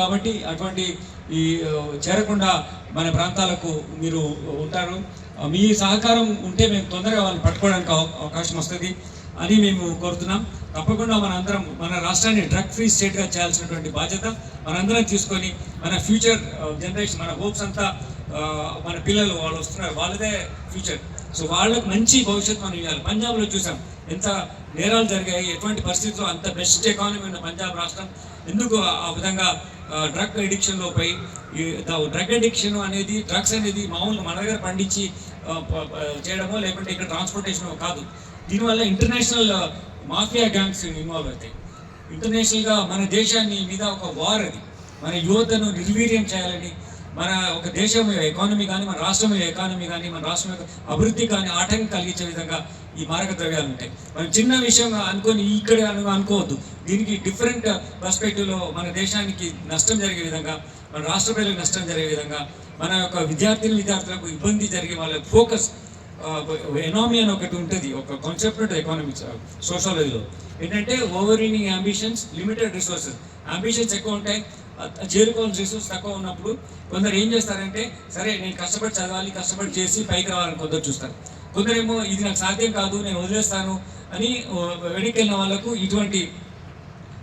కాబట్టి అటువంటి ఈ చేరకుండా మన ప్రాంతాలకు మీరు ఉంటారు. మీ సహకారం ఉంటే మేము తొందరగా వాళ్ళని పట్టుకోవడానికి అవకాశం వస్తుంది అని మేము కోరుతున్నాం. తప్పకుండా మన అందరం మన రాష్ట్రాన్ని డ్రగ్ ఫ్రీ స్టేట్గా చేయాల్సినటువంటి బాధ్యత మనందరం తీసుకొని మన ఫ్యూచర్ జనరేషన్ మన హోప్స్ అంతా మన పిల్లలు వాళ్ళు వస్తున్నారు వాళ్ళదే ఫ్యూచర్. సో వాళ్ళకు మంచి భవిష్యత్తు మనం ఇవ్వాలి. పంజాబ్లో చూసాం ఎంత నేరాలు జరిగాయి ఎటువంటి పరిస్థితుల్లో అంత బెస్ట్ ఎకానమీ ఉన్న పంజాబ్ రాష్ట్రం ఎందుకు ఆ విధంగా డ్రగ్ అడిక్షన్లోపై డ్రగ్ అడిక్షన్ అనేది డ్రగ్స్ అనేది మామూలు మన దగ్గర పండించి చేయడమో లేకుంటే ఇక్కడ ట్రాన్స్పోర్టేషన్ కాదు. దీనివల్ల ఇంటర్నేషనల్ మాఫియా గ్యాంగ్స్ ఇన్వాల్వ్ అవుతాయి. ఇంటర్నేషనల్గా మన దేశాన్ని మీద ఒక వార్ అది. మన యువతను నిర్వీర్యం చేయాలని మన ఒక దేశం ఎకానమీ కానీ మన రాష్ట్రం ఎకానమీ కానీ మన రాష్ట్రం యొక్క అభివృద్ధి కానీ ఆటంకం కలిగించే విధంగా ఈ మారక ద్రవ్యాలు ఉంటాయి. మనం చిన్న విషయం అనుకొని ఇక్కడే అనుకోవద్దు. దీనికి డిఫరెంట్ పర్స్పెక్టివ్లో మన దేశానికి నష్టం జరిగే విధంగా మన రాష్ట్ర ప్రజలకు నష్టం జరిగే విధంగా మన యొక్క విద్యార్థిని విద్యార్థులకు ఇబ్బంది జరిగే వాళ్ళ ఫోకస్ ఎనామీ అని ఒకటి ఉంటుంది ఒక కాన్సెప్ట్ ఉంటుంది ఎకానమిక్స్ సోషాలజీలో ఏంటంటే overweening ambitions limited resources ambitions ఎక్కువ ఉంటాయి చేరుకోవాల్సిన రిసోర్స్ తక్కువ ఉన్నప్పుడు కొందరు ఏం చేస్తారంటే సరే నేను కష్టపడి చదవాలి కష్టపడి చేసి పైకి రావాలని కొందరు చూస్తారు. కొందరేమో ఇది నాకు సాధ్యం కాదు నేను వదిలేస్తాను అని వెనక్కి వెళ్ళిన వాళ్ళకు ఇటువంటి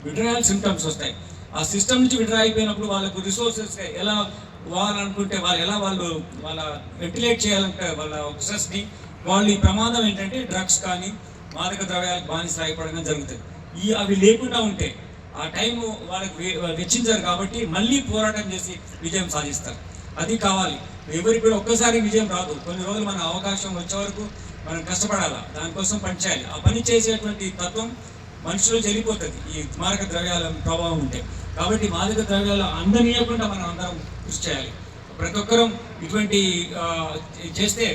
విడ్రాయల్ సిమ్టమ్స్ వస్తాయి. ఆ సిస్టమ్ నుంచి విడ్రా అయిపోయినప్పుడు వాళ్ళకు రిసోర్సెస్ ఎలా వాళ్ళనుకుంటే వాళ్ళు ఎలా వాళ్ళు వాళ్ళ వెంటిలేట్ చేయాలంటే వాళ్ళ స్ట్రెస్ని వాళ్ళు ఈ ప్రమాదం ఏంటంటే డ్రగ్స్ కానీ మాదక ద్రవ్యాలకు బానిస అయిపోవడం జరుగుతుంది. ఈ అవి లేకుండా ఉంటే ఆ టైం వాళ్ళకి వెచ్చించారు కాబట్టి మళ్ళీ పోరాటం చేసి విజయం సాధిస్తారు. అది కావాలి. ఎవరికి కూడా ఒక్కసారి విజయం రాదు. కొన్ని రోజులు మన అవకాశం వచ్చే వరకు మనం కష్టపడాలా? దానికోసం పని చేయాలి. ఆ పని చేసేటువంటి తత్వం మనుషులు చెల్లిపోతుంది ఈ మారక ద్రవ్యాల ప్రభావం ఉంటే. కాబట్టి మాదక ద్రవ్యాలు అందనీయకుండా మనం అందరం కృషి చేయాలి. ప్రతి ఒక్కరం ఇటువంటి చేస్తే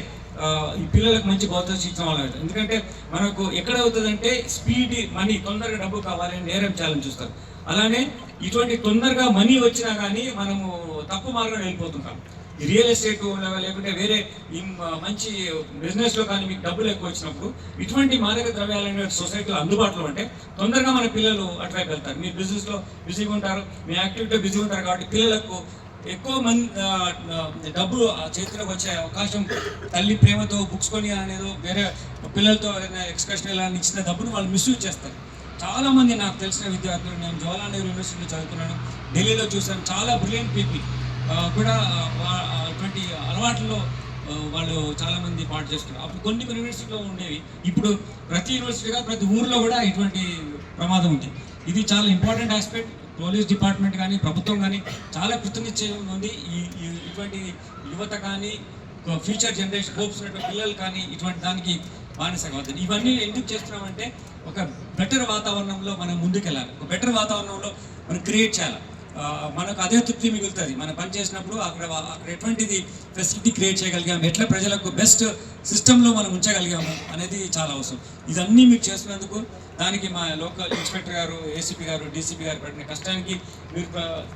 ఈ పిల్లలకు మంచి భవిష్యత్తు శిక్షణ వాళ్ళు ఎందుకంటే మనకు ఎక్కడ అవుతుందంటే స్పీడ్ మనీ తొందరగా డబ్బు కావాలని నేరం చేయాలని చూస్తారు. అలానే ఇటువంటి తొందరగా మనీ వచ్చినా కానీ మనము తప్పు మార్గం వెళ్ళిపోతుంటాం. రియల్ ఎస్టేట్ లేకుంటే వేరే మంచి బిజినెస్లో కానీ మీకు డబ్బులు ఎక్కువ వచ్చినప్పుడు ఇటువంటి మాదక ద్రవ్యాలు అనేవి సొసైటీలో అందుబాటులో ఉంటే తొందరగా మన పిల్లలు అటువైపు వెళ్తారు మీ బిజినెస్లో బిజీగా ఉంటారు మీ యాక్టివిటీలో బిజీగా ఉంటారు కాబట్టి పిల్లలకు ఎక్కువ మంది ఆ, డబ్బు చేతిలోకి వచ్చే అవకాశం తల్లి ప్రేమతో బుక్స్ కొని అనేదో వేరే పిల్లలతో ఏదైనా ఎక్స్కర్షన్ వెళ్ళాలని ఇచ్చిన డబ్బును వాళ్ళు మిస్యూజ్ చేస్తారు. చాలా మంది నాకు తెలిసిన విద్యార్థులు నేను జవహర్లాల్ నెహ్రూ యూనివర్సిటీలో చదువుతున్నాను ఢిల్లీలో చూసాను చాలా బ్రిలియంట్ పీపుల్ కూడా అటువంటి అలవాట్లలో వాళ్ళు చాలామంది పాటు చేస్తున్నారు అప్పుడు కొన్ని యూనివర్సిటీలో ఉండేవి. ఇప్పుడు ప్రతి యూనివర్సిటీగా ప్రతి ఊర్లో కూడా ఇటువంటి ప్రమాదం ఉంది. ఇది చాలా ఇంపార్టెంట్ ఆస్పెక్ట్ పోలీస్ డిపార్ట్మెంట్ కానీ ప్రభుత్వం కానీ చాలా కృతజ్ఞత ఉంది. ఈ ఇటువంటి యువత కానీ ఫ్యూచర్ జనరేషన్ హోప్స్ ఉన్నటువంటి పిల్లలు కానీ ఇటువంటి దానికి బానిస ఇవన్నీ ఎందుకు చేస్తున్నామంటే ఒక బెటర్ వాతావరణంలో మనం ముందుకెళ్ళాలి. ఒక బెటర్ వాతావరణంలో మనం క్రియేట్ చేయాలి. మనకు అదే తృప్తి మిగులుతుంది. మనం పని చేసినప్పుడు అక్కడ అక్కడ ఎటువంటిది ఫెసిలిటీ క్రియేట్ చేయగలిగాము ఎట్లా ప్రజలకు బెస్ట్ సిస్టంలో మనం ఉంచగలిగాము అనేది చాలా అవసరం. ఇదన్నీ మీరు చేస్తున్నందుకు దానికి మా లోకల్ ఇన్స్పెక్టర్ గారు ఏసీపీ గారు డీసీపీ గారు పడిన కష్టానికి మీరు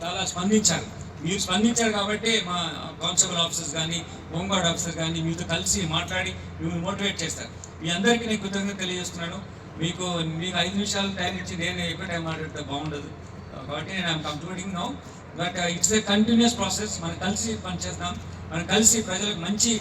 చాలా స్పందించారు. మీరు స్పందించారు కాబట్టి మా కానిస్టేబుల్ ఆఫీసర్స్ కానీ హోంగార్డ్ ఆఫీసర్ కానీ మీతో కలిసి మాట్లాడి మిమ్మల్ని మోటివేట్ చేస్తారు. మీ అందరికీ నేను కృతజ్ఞత తెలియజేస్తున్నాను. మీకు మీకు ఐదు నిమిషాలు టైం ఇచ్చి నేను ఎక్కువ టైం మాట్లాడితే బాగుండదు. కాబట్టి నేను I'm concluding now but it's a continuous process మనం కలిసి పనిచేద్దాం మనం కలిసి ప్రజలకు మంచి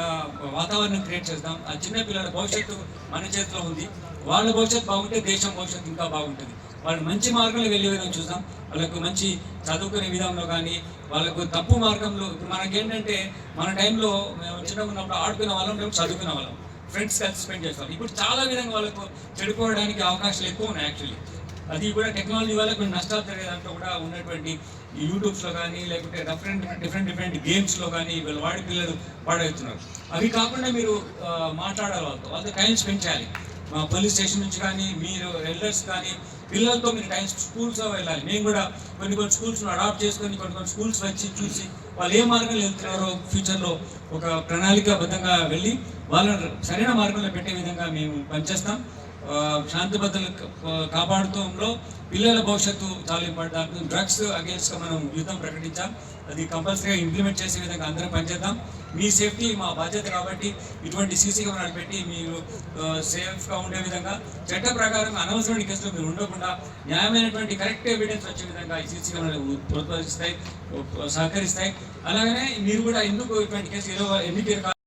uh, వాతావరణం క్రియేట్ చేద్దాం. ఆ చిన్న పిల్లల భవిష్యత్తు మన చేతిలో ఉంది. వాళ్ళ భవిష్యత్తు బాగుంటే దేశం భవిష్యత్తు ఇంకా బాగుంటుంది. వాళ్ళు మంచి మార్గంలో వెళ్ళే విధంగా చూద్దాం. వాళ్ళకు మంచి చదువుకునే విధానంలో కానీ వాళ్ళకు తప్పు మార్గంలో ఇప్పుడు మనకేంటంటే మన టైంలో మేము చిన్నగా ఉన్నప్పుడు ఆడుకునే వాళ్ళం మేము చదువుకునే వాళ్ళం. ఫ్రెండ్స్ కలిసి స్పెండ్ చేస్తాం ఇప్పుడు చాలా విధంగా వాళ్ళకు చెడిపోవడానికి అవకాశాలు ఎక్కువ ఉన్నాయి యాక్చువల్లీ అది కూడా టెక్నాలజీ వల్ల కొన్ని నష్టాలు జరిగే దాంట్లో కూడా ఉన్నటువంటి యూట్యూబ్స్లో కానీ లేకుంటే డిఫరెంట్ డిఫరెంట్ డిఫరెంట్ గేమ్స్లో కానీ వీళ్ళు వాడి పిల్లలు పాడవుతున్నారు అవి కాకుండా మీరు మాట్లాడాలి వాళ్ళతో. వాళ్ళతో టైం స్పెండ్ చేయాలి. మా పోలీస్ స్టేషన్ నుంచి కానీ మీరు ఎల్డర్స్ కానీ పిల్లలతో మీరు టైం స్కూల్స్లో వెళ్ళాలి. మేము కూడా కొన్ని కొన్ని స్కూల్స్ను అడాప్ట్ చేసుకొని కొన్ని కొన్ని స్కూల్స్ వచ్చి చూసి వాళ్ళు ఏ మార్గంలో వెళ్తున్నారో ఫ్యూచర్లో ఒక ప్రణాళికాబద్ధంగా వెళ్ళి వాళ్ళని సరైన మార్గంలో పెట్టే విధంగా మేము పనిచేస్తాం. శాంతి భద్రతలు కాపాడుతంలో పిల్లల భవిష్యత్తు చాలా ఇంపార్టెంట్ డ్రగ్స్ అగేన్స్ట్గా మనం యుద్ధం ప్రకటించాం. అది కంపల్సరీగా ఇంప్లిమెంట్ చేసే విధంగా అందరం పనిచేద్దాం. మీ సేఫ్టీ మా బాధ్యత కాబట్టి ఇటువంటి సీసీ కెమెరాలు పెట్టి మీరు సేఫ్గా ఉండే విధంగా చట్ట ప్రకారం అనవసరమైన కేసులు మీరు ఉండకుండా న్యాయమైనటువంటి కరెక్ట్ ఎవిడెన్స్ వచ్చే విధంగా ఈ సీసీ కెమెరాలు ప్రోత్సహిస్తాయి సహకరిస్తాయి. అలాగనే మీరు కూడా ఎందుకు ఇటువంటి కేసు ఏదో పేరు